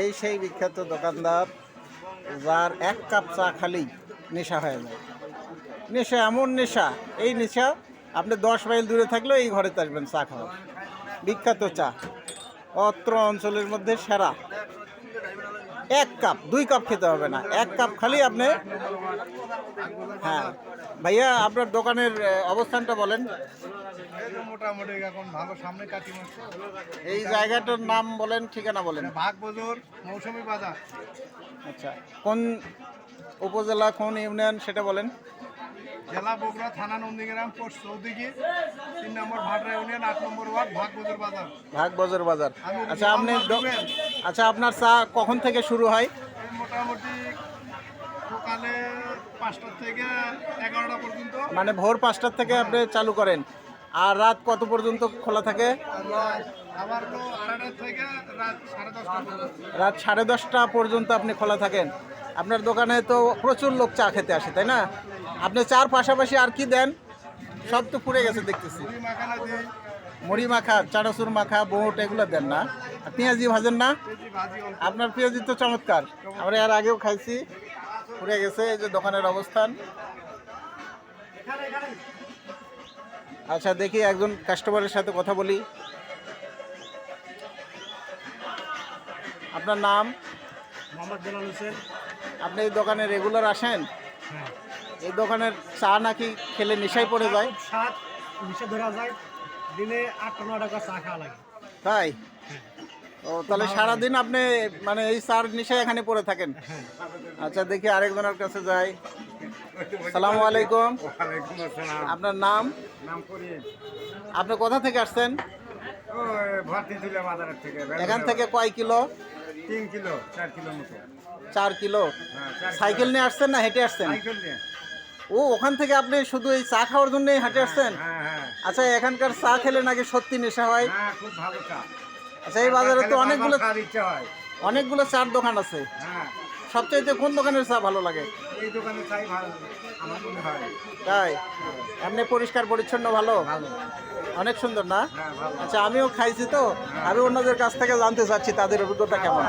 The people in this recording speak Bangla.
এই সেই বিখ্যাত দোকানদার, যার এক কাপ চা খালি নেশা হয়ে যায়। নেশা এমন নেশা, এই নেশা আপনি দশ মাইল দূরে থাকলেও এই ঘরে আসবেন চা খাওয়া বিখ্যাত চা, অত্র অঞ্চলের মধ্যে সেরা। এক কাপ দুই কাপ খেতে হবে না। এক কাপ খালি আপনি হ্যাঁ। ভাইয়া আপনার দোকানের অবস্থানটা বলেন। এই মোটামুটি এখন ভালো সামনে কাটি এই জায়গাটার নাম বলেন ঠিকানা বলেন। বাজার। আচ্ছা কোন উপজেলা কোন ইউনিয়ন সেটা বলেন। জেলা বগুড়া থানা নন্দীগ্রাম পোস্ট চৌদিঘি তিন নম্বর ভাটরা ইউনিয়ন আট নম্বর ওয়ার্ড ভাগ বজর। বাজার ভাগ বজর। বাজার আচ্ছা আপনি আচ্ছা আপনার চা কখন থেকে শুরু হয়? মোটামুটি সকালে পাঁচটা থেকে এগারোটা পর্যন্ত। মানে ভোর পাঁচটার থেকে আপনি চালু করেন। আর রাত কত পর্যন্ত খোলা থাকে? রাত সাড়ে দশটা পর্যন্ত আপনি খোলা থাকেন। আপনার দোকানে তো প্রচুর লোক চা খেতে আসে, তাই না? আপনি চার পাশাপাশি আর কি দেন? সব তো পুড়ে গেছে দেখতেছি। মুড়ি মাখা, চানাচুর মাখা, বোট, এগুলো দেন না। আর পেঁয়াজি ভাজেন না? আপনার পেঁয়াজি তো চমৎকার। আমরা এর আগেও খাইছি পুড়ে গেছে, এই যে দোকানের অবস্থান। আচ্ছা দেখি একজন কাস্টমারের সাথে কথা বলি। আপনার নাম? মোহাম্মদ বেলাল হোসেন। আপনি এই দোকানে রেগুলার আসেন? হ্যাঁ। এই দোকানের চা নাকি খেলে নেশায় পড়ে যায়? সাত ধরা যায়। দিনে আট ন টাকা চা খাওয়া লাগে। তাই? ও তাহলে সারাদিন আপনি মানে এই চার নেশায় এখানে পড়ে থাকেন? আচ্ছা দেখি আরেকজনের কাছে যাই। সালামু আলাইকুম। ওয়ালাইকুম আপনার নাম? আপনি কোথা থেকে আসছেন? ও ভর্তি ছিল বাজারের থেকে এখান থেকে। কয় কিলো? তিন কিলো চার কিলো মতো। চার কিলো? হ্যাঁ সাইকেল নিয়ে আসছেন না হেঁটে আসছেন? ও ওখান থেকে আপনি শুধু এই চা খাওয়ার জন্যই হাঁটে আসছেন? হ্যাঁ হ্যাঁ আচ্ছা এখানকার চা খেলে নাকি সত্যি নেশা হয়? হ্যাঁ খুব ভালো চা। আচ্ছা এই বাজারে তো অনেকগুলো হয়। অনেকগুলো চার দোকান আছে। হ্যাঁ। সবচাইতে কোন দোকানের চা ভালো লাগে? এই দোকানে চাই ভালো আমার মনে হয়। তাই? এমনি পরিষ্কার পরিচ্ছন্ন ভালো? ভালো। অনেক সুন্দর না? আচ্ছা আমিও খাইছি তো। আমি অন্যদের কাছ থেকে জানতে চাচ্ছি তাদের অভিজ্ঞতা কেমন?